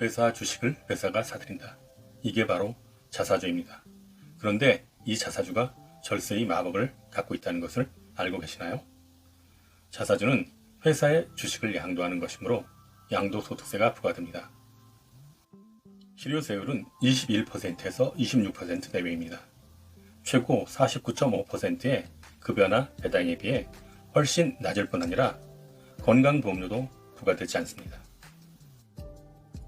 회사 주식을 회사가 사들인다. 이게 바로 자사주입니다. 그런데 이 자사주가 절세의 마법을 갖고 있다는 것을 알고 계시나요? 자사주는 회사의 주식을 양도하는 것이므로 양도소득세가 부과됩니다. 실효세율은 21%에서 26% 내외입니다. 최고 49.5%의 급여나 배당에 비해 훨씬 낮을 뿐 아니라 건강보험료도 부과되지 않습니다.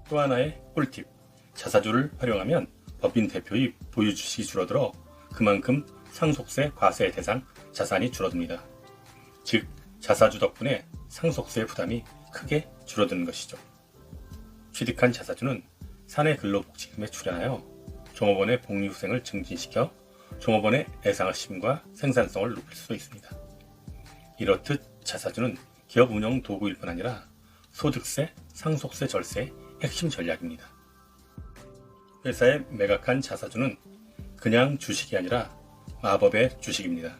또 하나의 꿀팁, 자사주를 활용하면 법인 대표의 보유 주식이 줄어들어 그만큼 상속세 과세 대상 자산이 줄어듭니다. 즉, 자사주 덕분에 상속세 부담이 크게 줄어드는 것이죠. 취득한 자사주는 사내 근로복지금에 출연하여 종업원의 복리후생을 증진시켜 종업원의 애상심과 생산성을 높일 수 있습니다. 이렇듯 자사주는 기업 운영 도구일 뿐 아니라 소득세, 상속세 절세의 핵심 전략입니다. 회사에 매각한 자사주는 그냥 주식이 아니라 마법의 주식입니다.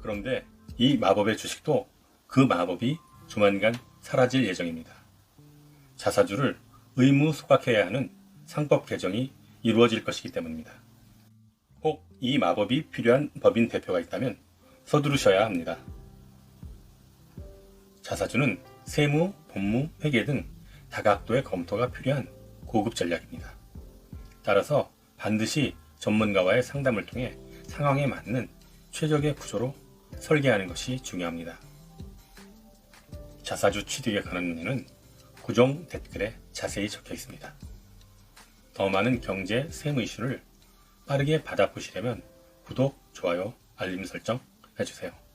그런데 이 마법의 주식도 그 마법이 조만간 사라질 예정입니다. 자사주를 의무 소각해야 하는 상법 개정이 이루어질 것이기 때문입니다. 꼭 이 마법이 필요한 법인 대표가 있다면 서두르셔야 합니다. 자사주는 세무, 법무, 회계 등 다각도의 검토가 필요한 고급 전략입니다. 따라서 반드시 전문가와의 상담을 통해 상황에 맞는 최적의 구조로 설계하는 것이 중요합니다. 자사주 취득에 관한 문의는 고정 댓글에 자세히 적혀 있습니다. 더 많은 경제 세무 이슈를 빠르게 받아보시려면 구독, 좋아요, 알림 설정 해주세요.